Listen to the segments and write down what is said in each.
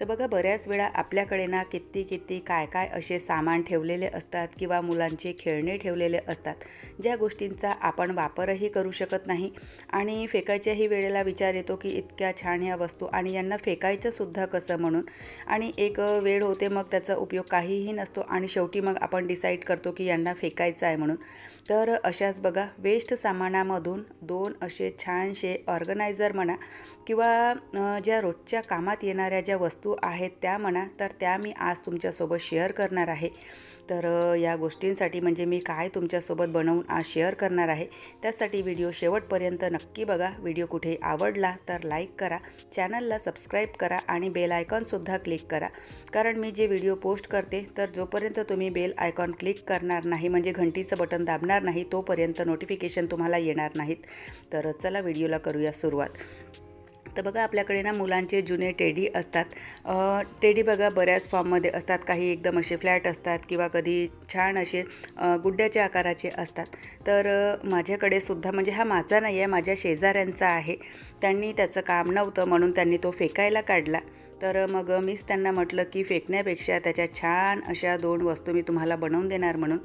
तर बघा बऱ्याच वेळा आपल्याकडे ना किती किती काय काय असे सामान ठेवलेले असतात किंवा मुलांचे खेळणे ठेवलेले असतात ज्या गोष्टींचा आपण वापरही करू शकत नाही. आणि फेकायच्याही वेळेला विचार येतो की इतक्या छान ह्या वस्तू आणि यांना फेकायचंसुद्धा कसं म्हणून? आणि एक वेळ होते मग त्याचा उपयोग काहीही नसतो आणि शेवटी मग आपण डिसाईड करतो की यांना फेकायचं आहे म्हणून. तर अशाच बघा वेस्ट सामानामधून दोन असे छानसे ऑर्गनायझर म्हणा किंवा ज्या रोजच्या कामात येणाऱ्या ज्या वस्तू वस्तू आहेत त्या म्हणा तर त्या मी आज तुमच्यासोबत शेअर करणार आहे. तर या गोष्टींसाठी म्हणजे मी काय तुमच्यासोबत बनवून आज शेअर करणार आहे त्यासाठी व्हिडिओ शेवटपर्यंत नक्की बघा. व्हिडिओ कुठे आवडला तर लाईक करा. चॅनलला सबस्क्राईब करा आणि बेल आयकॉनसुद्धा क्लिक करा. कारण मी जे व्हिडिओ पोस्ट करते तर जोपर्यंत तुम्ही बेल आयकॉन क्लिक करणार नाही म्हणजे घंटीचं बटन दाबणार नाही तोपर्यंत नोटिफिकेशन तुम्हाला येणार नाहीत. तर चला व्हिडिओला करूया सुरुवात. तर बघा आपल्याकडे ना मुलांचे जुने टेडी असतात. टेडी बघा बऱ्याच फॉर्ममध्ये असतात. काही एकदम असे फ्लॅट असतात किंवा कधी छान असे गुड्ड्याच्या आकाराचे असतात. तर माझ्याकडे सुद्धा म्हणजे हा माझा नाही आहे माझ्या शेजाऱ्यांचा आहे. त्यांनी त्याचं काम नव्हतं म्हणून त्यांनी तो फेकायला काढला. तर मग मीच त्यांना म्हटलं की फेकण्यापेक्षा त्याच्या छान अशा दोन वस्तू मी तुम्हाला बनवून देणार म्हणून.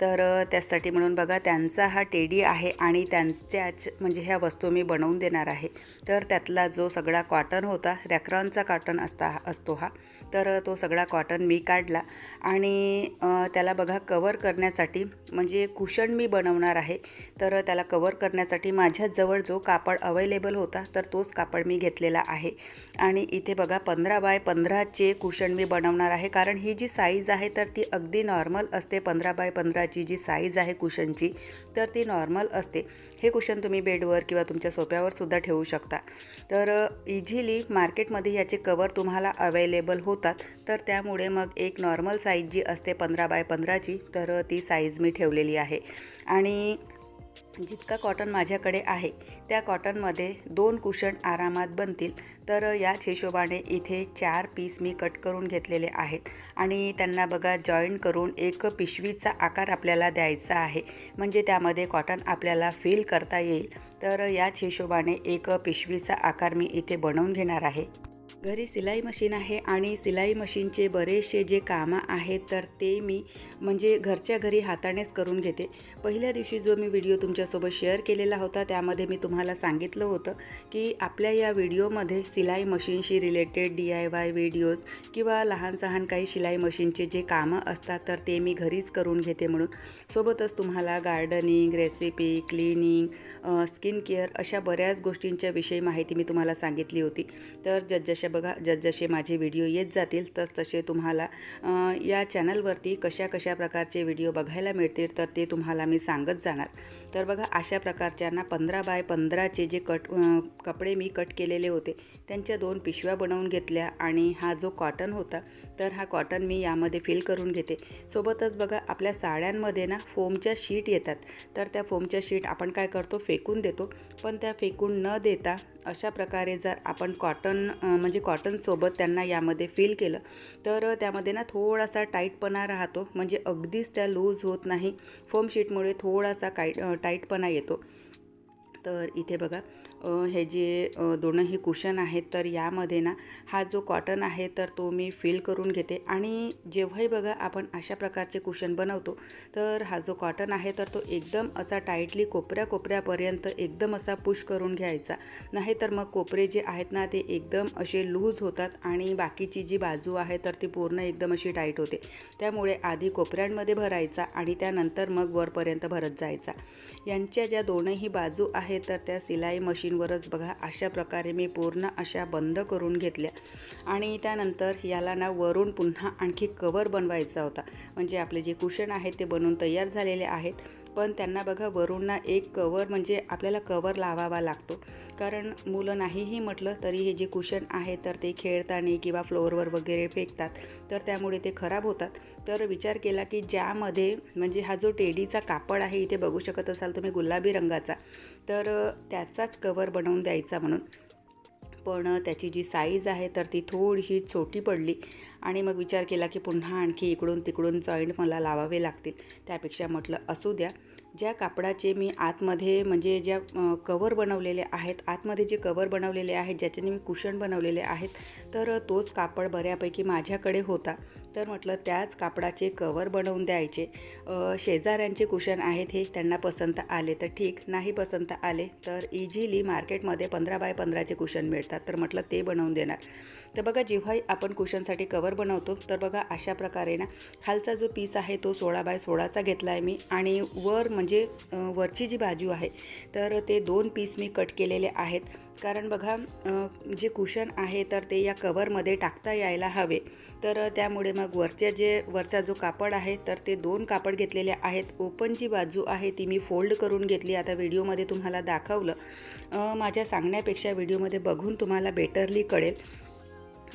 तर त्यासाठी म्हणून बघा त्यांचा हा टेडी आहे आणि त्यांच्याच म्हणजे ह्या वस्तू मी बनवून देणार आहे. तर त्यातला जो सगळा कॉटन होता रॅक्रॉनचा कॉटन असता असतो हा. तर तो सगळा कॉटन मी काढला आणि त्याला बघा कवर करण्यासाठी म्हणजे कुशन मी बनवणार आहे. तर त्याला कवर करण्यासाठी माझ्याजवळ जो कापड अवेलेबल होता तर तोच कापड मी घेतलेला आहे. आणि इथे बघा पंधरा बाय पंधराचे कुशन मी बनवणार आहे. कारण ही जी साईज आहे तर ती अगदी नॉर्मल असते. पंधरा बाय पंधराची जी साईज आहे कुशनची तर ती नॉर्मल असते. हे कुशन तुम्ही बेडवर किंवा तुमच्या सोप्यावर सुद्धा ठेवू शकता. तर इझिली मार्केटमध्ये याचे कवर तुम्हाला अवेलेबल होतात. तर त्यामुळे मग एक नॉर्मल साईज जी असते पंधरा बाय पंधराची तर ती साईज मी ठेवलेली आहे. आणि जितका कॉटन माझ्याकडे आहे त्या कॉटनमध्ये दोन कुशन आरामात बनतील. तर याच हिशोबाने इथे चार पीस मी कट करून घेतलेले आहेत. आणि त्यांना बघा जॉईन करून एक पिशवीचा आकार आपल्याला द्यायचा आहे. म्हणजे त्यामध्ये कॉटन आपल्याला फील करता येईल. तर याच हिशोबाने एक पिशवीचा आकार मी इथे बनवून घेणार आहे. घरी सिलाई मशीन आहे आणि सिलाई मशीनचे बरेचसे जे कामं आहेत तर ते मी म्हणजे घरच्या घरी हातानेच करून घेते. पहिल्या दिवशी जो मी व्हिडिओ तुमच्यासोबत शेअर केलेला होता त्यामध्ये मी तुम्हाला सांगितलं होतं की आपल्या या व्हिडिओमध्ये सिलाई मशीनशी related D I Y videos किंवा लहान सहान काही शिलाई मशीनचे जे कामं असतात तर ते मी घरीच करून घेते म्हणून. सोबतच तुम्हाला gardening recipe cleaning skin care अशा बऱ्याच गोष्टींच्या विषयी माहिती मी तुम्हाला सांगितली होती. तर जसजसे बघा जसजसे माझे व्हिडिओ येत जातील तस तसे तुम्हाला या चॅनलवरती कशा कशा प्रकारचे व्हिडिओ बघायला मिळतील तर ते तुम्हाला मी सांगत जाणार. तर बघा अशा प्रकारच्या ना पंधरा बाय पंधराचे जे कट कपडे मी कट केलेले होते त्यांच्या दोन पिशव्या बनवून घेतल्या आणि हा जो कॉटन होता तर हा कॉटन मी यामध्ये फिल करून घेते. सोबतच बघा आपल्या साड्यांमध्ये ना फोमच्या शीट येतात. तर त्या फोमच्या शीट आपण काय करतो? फेकून देतो. पण त्या फेकून न देता अशा प्रकारे जर आपण कॉटन म्हणजे कॉटनसोबत त्यांना यामध्ये फिल केलं तर त्यामध्ये ना थोडासा टाईटपणा राहतो. म्हणजे अगदीच त्या लूज होत नाही. फोम शीटमुळे थोडासा काय टाईटपणा येतो. तर इथे बघा हे जे दोनही कुशन आहेत तर यामध्ये ना हा जो कॉटन आहे तर तो मी फिल करून घेते. आणि जेव्हाही बघा आपण अशा प्रकारचे कुशन बनवतो तर हा जो कॉटन आहे तर तो एकदम असा टाईटली कोपऱ्या कोपऱ्यापर्यंत एकदम असा पुश करून घ्यायचा. नाहीतर मग कोपरे जे आहेत ना ते एकदम असे लूज होतात आणि बाकीची जी बाजू आहे तर ती पूर्ण एकदम अशी टाईट होते. त्यामुळे आधी कोपऱ्यांमध्ये भरायचा आणि त्यानंतर मग वरपर्यंत भरत जायचा. यांच्या ज्या दोनही बाजू आहेत तर त्या सिलाई मशीन गोष्टींवरच बघा अशा प्रकारे मी पूर्ण अशा बंद करून घेतल्या. आणि त्यानंतर याला ना वरून पुन्हा आणखी कवर बनवायचा होता. म्हणजे आपले जे कुशन आहेत ते बनवून तयार झालेले आहेत. पण त्यांना बघा वरून ना एक कवर म्हणजे आपल्याला कवर लावावा लागतो. कारण मुलं नाहीही म्हटलं तरी हे जे कुशन आहे तर ते खेळताना किंवा फ्लोअरवर वगैरे फेकतात. तर त्यामुळे ते खराब होतात. तर विचार केला की ज्यामध्ये म्हणजे हा जो टेडीचा कापड आहे इथे बघू शकत असाल तुम्ही गुलाबी रंगाचा तर त्याचाच कवर बनवून द्यायचा म्हणून. पण त्याची जी साईज आहे तर ती थोडीशी छोटी पडली. आणि मग विचार केला की पुन्हा आणखी इकडून तिकडून जॉईंट मला लावावे लागतील. त्यापेक्षा म्हटलं असू द्या. ज्या कापडाचे मी आतमध्ये म्हणजे ज्या कवर बनवलेले आहेत आतमध्ये जे कवर बनवलेले आहेत ज्याच्याने मी कुशन बनवलेले आहेत तर तोच कापड बऱ्यापैकी माझ्याकडे होता. तर म्हटलं त्याच कापडाचे कवर बनवून द्यायचे. शेजाऱ्यांचे कुशन आहेत हे त्यांना पसंत आले तर ठीक नाही पसंत आले तर इझिली मार्केटमध्ये पंधरा बाय पंधराचे कुशन मिळतात. तर म्हटलं ते बनवून देणार. तर बघा जेव्हाही आपण कुशनसाठी कवर बनवतो तर बघा अशा प्रकारे ना खालचा जो पीस आहे तो सोळा बाय सोळाचा घेतला आहे मी. आणि वर म्हणजे वरची जी बाजू आहे तर ते दोन पीस मी कट केलेले आहेत. कारण बघा जे कुशन आहे तर ते या कवरमध्ये टाकता यायला हवे. तर त्यामुळे मग वरच्या जे वरचा जो कापड आहे तर ते दोन कापड घेतलेले आहेत. ओपन जी बाजू आहे ती मी फोल्ड करून घेतली. आता व्हिडिओमध्ये तुम्हाला दाखवलं. माझ्या सांगण्यापेक्षा व्हिडिओमध्ये बघून तुम्हाला बेटरली कळेल.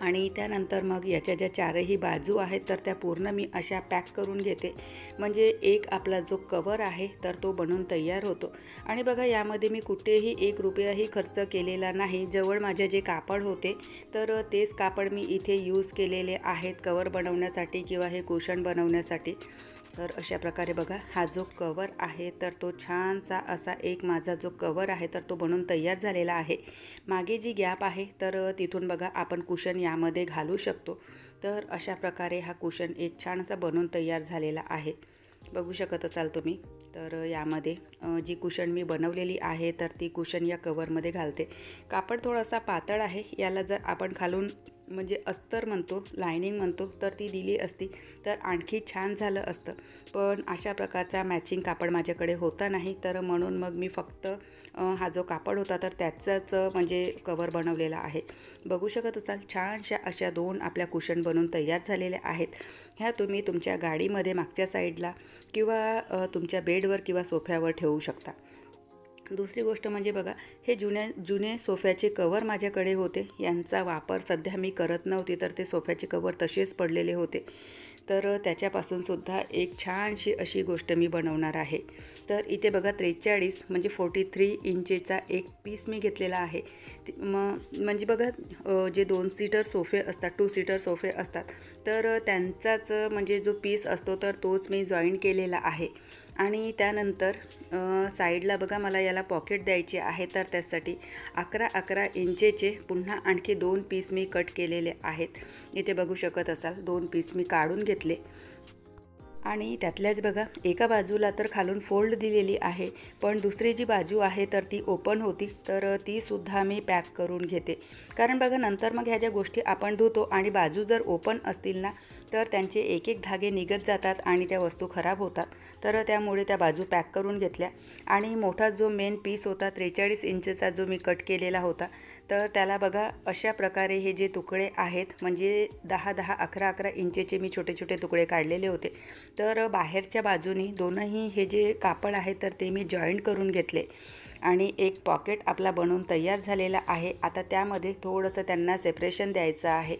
आणि त्यानंतर मग याच्या ज्या चारही बाजू आहेत तर त्या पूर्ण मी अशा पॅक करून घेते. म्हणजे एक आपला जो कवर आहे तर तो बनवून तयार होतो. आणि बघा यामध्ये मी कुठेही एक रुपयाही खर्च केलेला नाही. जवळ माझे जे कापड होते तर तेच कापड मी इथे यूज केलेले आहेत कवर बनवण्यासाठी किंवा हे कुशन बनवण्यासाठी. तर अशा प्रकारे बघा हा जो कवर आहे तर तो छानसा असा एक माझा जो कवर आहे तर तो बनून तयार झालेला आहे. मागे जी गॅप आहे तर तिथून बघा आपण कुशन यामध्ये घालू शकतो. तर अशा प्रकारे हा कुशन एक छान असा बनून तयार झालेला आहे. बघू शकत असाल तुम्ही तर यामध्ये जी कुशन मी बनवलेली आहे तर ती कुशन या कवरमध्ये घालते. कापड थोडासा पातळ आहे याला जर आपण खालून म्हणजे अस्तर म्हणतो लायनिंग म्हणतो तर ती दिली असती. तर आणखी छान झालं असतं. पण अशा प्रकारचा मॅचिंग कापड माझ्याकडे होता नाही. तर म्हणून मग मी फक्त हा जो कापड होता तर त्याचाच म्हणजे कवर बनवलेला आहे. बघू शकत असाल छानशा अशा दोन आपल्या कुशन बनवून तयार झालेल्या आहेत. ह्या तुम्ही तुमच्या गाडीमध्ये मागच्या साईडला किंवा तुमच्या बेडवर किंवा सोफ्यावर ठेवू शकता. दुसरी गोष्ट म्हणजे बघा हे जुन्या जुने सोफ्याचे कवर माझ्याकडे होते. यांचा वापर सध्या मी करत नव्हती तर ते सोफ्याचे कवर तसेच पडलेले होते. तर त्याच्यापासूनसुद्धा एक छानशी अशी गोष्ट मी बनवणार आहे. तर इथे बघा त्रेचाळीस म्हणजे फोर्टी थ्री इंचेचा एक पीस मी घेतलेला आहे. मग म्हणजे बघा जे दोन सीटर सोफे असतात टू सीटर सोफे असतात तर त्यांचाच म्हणजे जो पीस असतो तर तोच मी जॉईन केलेला आहे. आणि त्यानंतर साईडला बघा मला याला पॉकेट द्यायचे आहे तर त्यासाठी अकरा अकरा इंचेचे पुन्हा आणखी दोन पीस मी कट केलेले आहेत. इथे बघू शकत असाल दोन पीस मी काढून घेतले. आणि त्यातल्याच बघा एका बाजूला तर खालून फोल्ड दिलेली आहे पण दुसरी जी बाजू आहे तर ती ओपन होती तर तीसुद्धा मी पॅक करून घेते. कारण बघा नंतर मग ह्या ज्या गोष्टी आपण धुतो आणि बाजू जर ओपन असतील ना तर त्यांचे एक एक धागे निघत जातात आणि त्या वस्तू खराब होतात. तर त्यामुळे त्या बाजू पॅक करून घेतल्या. आणि मोठा जो मेन पीस होता त्रेचाळीस इंचचा जो मी कट केलेला होता तर त्याला बघा अशा प्रकारे हे जे तुकडे आहेत म्हणजे दहा दहा अकरा अकरा इंचेचे मी छोटे छोटे तुकडे काढलेले होते. तर बाहेरच्या बाजूनी दोनही हे जे कापड आहे तर ते मी जॉईंट करून घेतले. आणि एक पॉकेट आपला बनवून तयार झालेला आहे. आता त्यामध्ये थोडंसं त्यांना सेपरेशन द्यायचं आहे.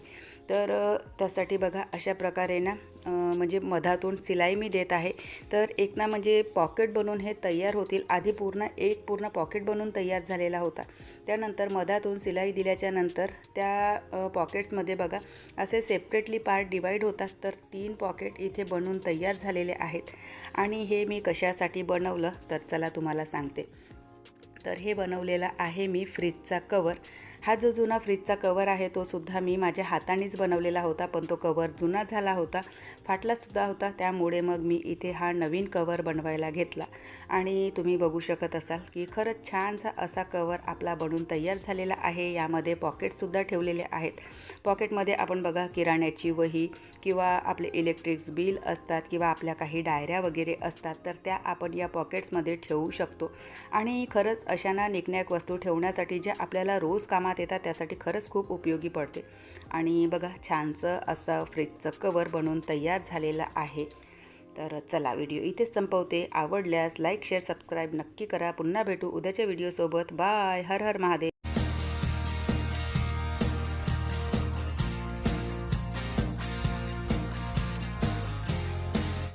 तर त्यासाठी बघा अशा प्रकारे ना म्हणजे मधातून सिलाई मी देत आहे. तर एक ना म्हणजे पॉकेट बनवून हे तयार होतील. आधी पूर्ण एक पूर्ण पॉकेट बनवून तयार झालेला होता. त्यानंतर मधातून सिलाई दिल्याच्या नंतर त्या पॉकेट्समध्ये बघा असे सेपरेटली पार्ट डिवाईड होतात. तर तीन पॉकेट इथे बनवून तयार झालेले आहेत. आणि हे मी कशासाठी बनवलं? तर चला तुम्हाला सांगते. तर हे बनवलेलं आहे मी फ्रीजचा कवर. हा जो जुना फ्रीजचा कवर आहे तो सुद्धा मी माझ्या हातानेच बनवलेला होता पण तो कवर जुना झाला होता फाटलासुद्धा होता. त्यामुळे मग मी इथे हा नवीन कवर बनवायला घेतला. आणि तुम्ही बघू शकत असाल की खरंच छानसा असा कवर आपला बनून तयार झालेला आहे. यामध्ये पॉकेटसुद्धा ठेवलेले आहेत. पॉकेटमध्ये आपण बघा किराण्याची वही किंवा आपले इलेक्ट्रिक्स बिल असतात किंवा आपल्या काही डायऱ्या वगैरे असतात तर त्या आपण या पॉकेट्समध्ये ठेवू शकतो. आणि खरंच अशांना निकनॅक वस्तू ठेवण्यासाठी ज्या आपल्याला रोज कामात येतात त्यासाठी खरंच खूप उपयोगी पडते. आणि बघा छानचं असं फ्रीजचं कवर बनवून तयार झालेलं आहे. तर चला व्हिडिओ इथेच संपवते. आवडल्यास लाईक शेअर सबस्क्राईब नक्की करा. पुन्हा भेटू उद्याच्या व्हिडिओसोबत बाय हर हर महादेव.